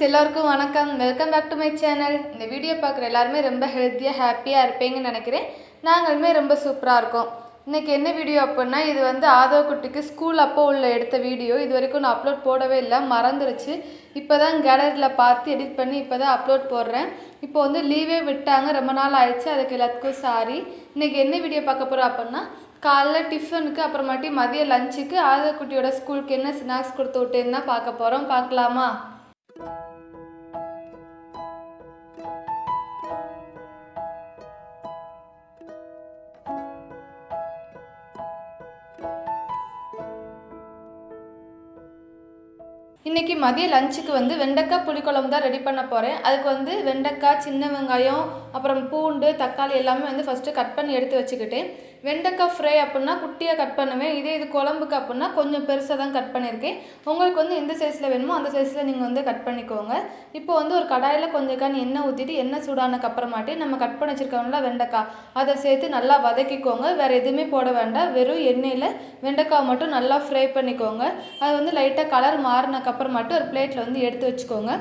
Friends எல்லாருக்கும் வணக்கம். Welcome back to my channel இந்த வீடியோ பார்க்குற எல்லாருமே ரொம்ப ஹெல்த்தியாக ஹாப்பியாக இருப்பீங்கன்னு நினைக்கிறேன். நாங்களுமே ரொம்ப சூப்பராக இருக்கோம். இன்றைக்கி என்ன வீடியோ அப்படின்னா இது வந்து ஆதவ குட்டிக்கு ஸ்கூல் அப்போ உள்ள எடுத்த வீடியோ இது வரைக்கும் நான் அப்லோட் போடவே இல்லை மறந்துருச்சு. இப்போ தான் கேலரியில் பார்த்து எடிட் பண்ணி இப்போ தான் அப்லோட் போடுறேன். இப்போ வந்து லீவே விட்டாங்க ரொம்ப நாள் ஆயிடுச்சு. அதுக்கு எல்லாத்துக்கும் சாரி இன்றைக்கி என்ன வீடியோ பார்க்க போகிறோம் அப்படின்னா காலைல டிஃபனுக்கு அப்புறமாட்டி மதிய லஞ்சுக்கு ஆதவ குட்டியோட ஸ்கூலுக்கு என்ன ஸ்நாக்ஸ் கொடுத்து விட்டேன்னு தான் பார்க்க போகிறோம் பார்க்கலாமா? இன்றைக்கி மதிய லஞ்சுக்கு வந்து வெண்டைக்காய் புளிக்குழம்பு தான் ரெடி பண்ண போகிறேன் அதுக்கு வந்து வெண்டைக்காய் சின்ன வெங்காயம் அப்புறம் பூண்டு தக்காளி எல்லாமே வந்து ஃபஸ்ட்டு கட் பண்ணி எடுத்து வச்சுக்கிட்டேன். வெண்டைக்காய் ஃப்ரை அப்படின்னா குட்டியாக கட் பண்ணுவேன். இதே இது குழம்புக்கு அப்படின்னா கொஞ்சம் பெருசாக தான் கட் பண்ணியிருக்கேன். உங்களுக்கு வந்து எந்த சைஸில் வேணுமோ அந்த சைஸில் நீங்கள் வந்து கட் பண்ணிக்கோங்க. இப்போ வந்து ஒரு கடாயில் கொஞ்சம் கான் எண்ணெய் ஊற்றிட்டு எண்ணெய் சூடானக்கு அப்புறமாட்டி நம்ம கட் பண்ணி வச்சுருக்கோம்ல வெண்டைக்காய் அதை சேர்த்து நல்லா வதக்கிக்கோங்க. வேறு எதுவுமே போட வேண்டாம். வெறும் எண்ணெயில் வெண்டைக்காய் மட்டும் நல்லா ஃப்ரை பண்ணிக்கோங்க. அது வந்து லைட்டாக கலர் மாறினக்கு அப்புறமாட்டு ஒரு பிளேட்டில் வந்து எடுத்து வச்சுக்கோங்க.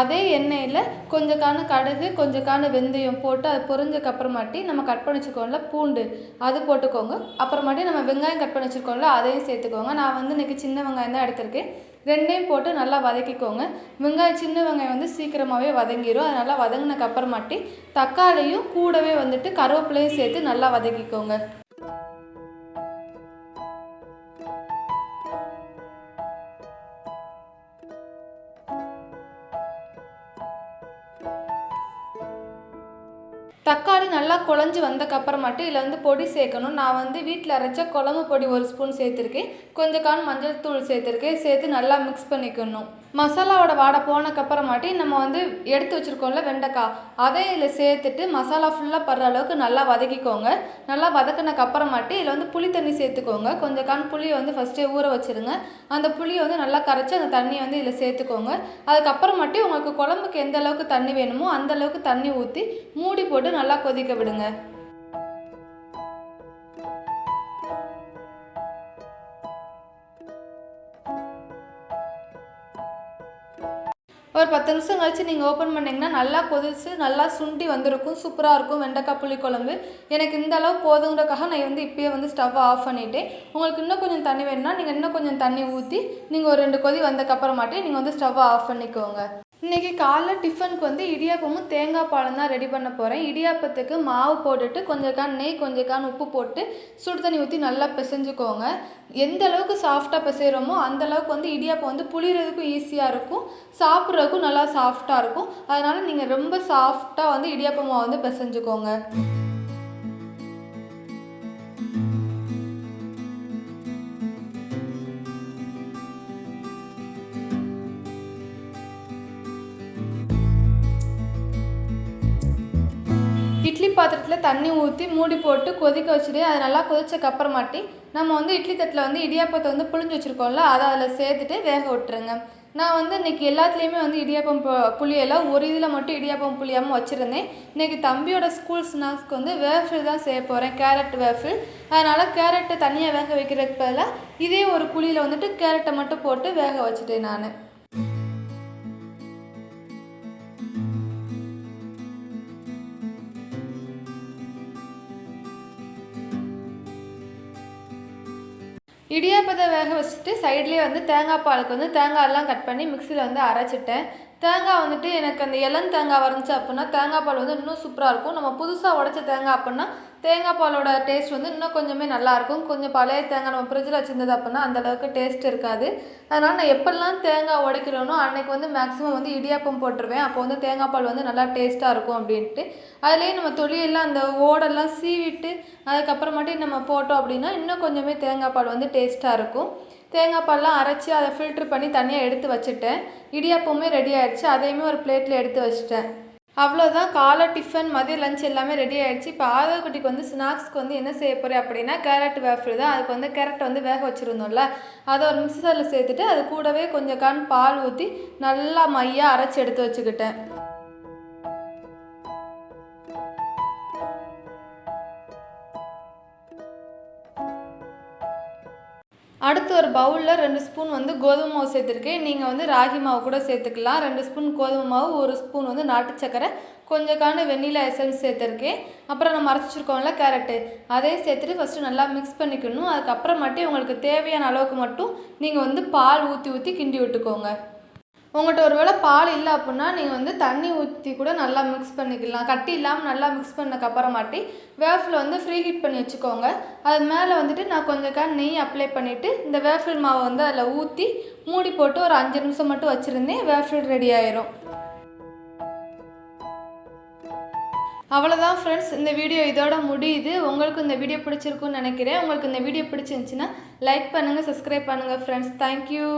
அதே எண்ணெயில் கொஞ்சக்கான கடுகு கொஞ்சக்கான வெந்தயம் போட்டு அது பொரிஞ்சக்கு அப்புறமாட்டி நம்ம கட் பண்ணி வச்சுக்கோம்ல பூண்டு. அது போட்டுக்கோங்க. அப்புறமாட்டி நம்ம வெங்காயம் கட் பண்ணி வச்சுருக்கோம்ல அதையும் சேர்த்துக்கோங்க. நான் வந்து இன்றைக்கி சின்ன வெங்காயம் தான் எடுத்திருக்கேன். ரெண்டையும் போட்டு நல்லா வதக்கிக்கோங்க. வெங்காயம் சின்ன வெங்காயம் வந்து சீக்கிரமாகவே வதங்கிடும் அது நல்லா வதங்கினக்கு அப்புறமாட்டி தக்காளியும் கூடவே வந்துட்டு கருவேப்பிலையும் சேர்த்து நல்லா வதக்கிக்கோங்க. தக்காளி நல்லா குழஞ்சி வந்தக்கப்புறமாட்டு இதில் வந்து பொடி சேர்க்கணும். நான் வந்து வீட்டில் அரைச்ச குழம்பு பொடி ஒரு ஸ்பூன் சேர்த்துருக்கேன். கொஞ்சம் கான் மஞ்சள் தூள் சேர்த்துருக்கேன். சேர்த்து நல்லா மிக்ஸ் பண்ணிக்கணும். மசாலாவோட வாடை போனக்கப்புறமாட்டி நம்ம வந்து எடுத்து வச்சுருக்கோம்ல வெண்டைக்காய் அதை இதில் சேர்த்துட்டு மசாலா ஃபுல்லாக படுற அளவுக்கு நல்லா வதக்கிக்கோங்க. நல்லா வதக்கினக்கு இதில் வந்து புளி தண்ணி சேர்த்துக்கோங்க. கொஞ்சம் கான் புளியை வந்து ஃபஸ்ட்டே ஊற வச்சுருங்க. அந்த புளியை வந்து நல்லா கரைச்சி அந்த தண்ணியை வந்து இதில் சேர்த்துக்கோங்க. அதுக்கப்புறமாட்டி உங்களுக்கு குழம்புக்கு எந்த அளவுக்கு தண்ணி வேணுமோ அந்த அளவுக்கு தண்ணி ஊற்றி மூடி போட்டு நல்லா கொதிக்க விடுங்க. ஒரு பத்து நிமிஷம் கழிச்சு நீங்கள் ஓப்பன் பண்ணிங்கன்னா நல்லா கொதிச்சு நல்லா சுண்டி வந்திருக்கும் சூப்பராக இருக்கும் வெண்டைக்காய் புளி குழம்பு எனக்கு இந்த அளவு போதுங்கிறக்காக நான் வந்து இப்போயே வந்து ஸ்டவ்வை ஆஃப் பண்ணிவிட்டேன் உங்களுக்கு இன்னும் கொஞ்சம் தண்ணி வேணும்னா நீங்கள் இன்னும் கொஞ்சம் தண்ணி ஊற்றி நீங்கள் ஒரு ரெண்டு கொதி வந்தக்கப்புறமாட்டி நீங்கள் வந்து ஸ்டவ்வை ஆஃப் பண்ணிக்கோங்க. இன்றைக்கி காலைல டிஃபனுக்கு வந்து இடியாப்பமும் தேங்காய் பாலும் தான் ரெடி பண்ண போகிறேன் இடியாப்பத்துக்கு மாவு போட்டுட்டு கொஞ்சம் கான் நெய் கொஞ்சம் கான் உப்பு போட்டு சுடு தண்ணி ஊற்றி நல்லா பிசைஞ்சுக்கோங்க. எந்த அளவுக்கு சாஃப்டாக பிசைகிறோமோ அந்த அளவுக்கு வந்து இடியாப்பம் வந்து புளிகிறதுக்கும் ஈஸியாக இருக்கும். சாப்பிட்றதுக்கும் நல்லா சாஃப்டாக இருக்கும். அதனால் நீங்கள் ரொம்ப சாஃப்டாக வந்து இடியாப்ப மாவு வந்து பிசைஞ்சுக்கோங்க. இட்லி பாத்திரத்தில் தண்ணி ஊற்றி மூடி போட்டு கொதிக்க வச்சுட்டு அது நல்லா கொதிச்சக்கு அப்புறமாட்டி நம்ம வந்து இட்லி தட்டில் வந்து இடியாப்பத்தை வந்து புழிஞ்சு வச்சுருக்கோம்ல அதை அதில் சேர்த்துட்டு வேக விட்டுருங்க. நான் வந்து இன்றைக்கி எல்லாத்துலேயுமே வந்து இடியாப்பம் புளியெல்லாம் ஒரு இதில் மட்டும் இடியாப்பம் புளியாமல் வச்சுருந்தேன். இன்றைக்கி தம்பியோட ஸ்கூல் ஸ்நாக்ஸ்க்கு வந்து வேஃபில் தான் செய்ய போகிறேன் கேரட் வேஃபில் அதனால் கேரட்டை தனியாக வேக வைக்கிறதுக்கு பதிலாக இதே ஒரு புளியில் வந்துட்டு கேரட்டை மட்டும் போட்டு வேக வச்சுட்டேன் நான். இடியாப்பத்தை வேக வச்சுட்டு சைட்லேயே வந்து தேங்காய் பாலுக்கு வந்து தேங்காயெல்லாம் கட் பண்ணி மிக்சியில் வந்து அரைச்சிட்டேன். தேங்காய் வந்துட்டு எனக்கு அந்த இளம் தேங்காய் வந்துச்சு அப்புடின்னா தேங்காய் பால் வந்து இன்னும் சூப்பராக இருக்கும். நம்ம புதுசாக உடச்ச தேங்காய் அப்புடின்னா தேங்காய் பாலோட டேஸ்ட் வந்து இன்னும் கொஞ்சமே நல்லாயிருக்கும். கொஞ்சம் பழைய தேங்காய் நம்ம ஃப்ரிட்ஜில் வச்சுருந்தது அப்படின்னா அந்தளவுக்கு டேஸ்ட் இருக்காது. அதனால் நான் எப்பெல்லாம் தேங்காய் உடைக்கிறேனோ அன்றைக்கி வந்து மேக்ஸிமம் வந்து இடியாப்பம் போட்டுருவேன். அப்போ வந்து தேங்காய் பால் வந்து நல்லா டேஸ்ட்டாக இருக்கும் அப்படின்ட்டு. அதுலேயே நம்ம தொலியெல்லாம் அந்த ஓடெல்லாம் சீவிட்டு அதுக்கப்புறமாட்டி நம்ம போட்டோம் அப்படின்னா இன்னும் கொஞ்சமே தேங்காய் பால் வந்து டேஸ்ட்டாக இருக்கும். தேங்காய் பால்லாம் அரைச்சி அதை ஃபில்ட்ரு பண்ணி தனியாக எடுத்து வச்சுட்டேன். இடியாப்பமே ரெடி ஆயிடுச்சு அதையுமே ஒரு பிளேட்டில் எடுத்து வச்சுட்டேன். அவ்வளோதான் காலை டிஃபன் மதிய லஞ்ச் எல்லாமே ரெடி ஆகிடுச்சு இப்போ ஆதவ குட்டிக்கு வந்து ஸ்நாக்ஸ்க்கு வந்து என்ன செய்ய போகிறேன் அப்படின்னா கேரட் வேஃபில் தான். அதுக்கு வந்து கேரட் வந்து வேக வச்சுருந்தோம்ல அதை ஒரு மிக்சரில் சேர்த்துட்டு அது கூடவே கொஞ்சம் கான் பால் ஊற்றி நல்லா மையாக அரைச்சி எடுத்து வச்சுக்கிட்டேன். அடுத்து ஒரு பவுலில் ரெண்டு ஸ்பூன் வந்து கோதுமை மாவு சேர்த்துருக்கேன். நீங்கள் வந்து ராகி மாவு கூட சேர்த்துக்கலாம். ரெண்டு ஸ்பூன் கோதுமை மாவு ஒரு ஸ்பூன் வந்து நாட்டு சக்கரை கொஞ்சம் காண்டு வெண்ணிலா எசன்ஸ் சேர்த்துருக்கேன். அப்புறம் நம்ம அரைச்சிருக்கோம்ல கேரட்டு அதையும் சேர்த்துட்டு ஃபஸ்ட்டு நல்லா மிக்ஸ் பண்ணிக்கணும். அதுக்கப்புறமாட்டி உங்களுக்கு தேவையான அளவுக்கு மட்டும் நீங்கள் வந்து பால் ஊற்றி ஊற்றி கிண்டி விட்டுக்கோங்க. உங்கள்கிட்ட ஒரு வேளை பால் இல்லை அப்படின்னா நீங்கள் வந்து தண்ணி ஊற்றி கூட நல்லா மிக்ஸ் பண்ணிக்கலாம். கட்டி இல்லாமல் நல்லா மிக்ஸ் பண்ணக்கப்புறமாட்டி வேஃபில் வந்து ஃப்ரீ ஹீட் பண்ணி வச்சுக்கோங்க. அது மேலே வந்துட்டு நான் கொஞ்சம் கா நெய் அப்ளை பண்ணிவிட்டு இந்த வேஃபில் மாவை வந்து அதில் ஊற்றி மூடி போட்டு ஒரு அஞ்சு நிமிஷம் மட்டும் வச்சுருந்தேன் வேஃபில் ரெடி ஆயிரும். அவ்வளோதான் ஃப்ரெண்ட்ஸ் இந்த வீடியோ இதோட முடியுது. உங்களுக்கு இந்த வீடியோ பிடிச்சிருக்குன்னு நினைக்கிறேன். உங்களுக்கு இந்த வீடியோ பிடிச்சிருந்துச்சின்னா லைக் பண்ணுங்கள் சப்ஸ்கிரைப் பண்ணுங்கள் ஃப்ரெண்ட்ஸ் தேங்க்யூ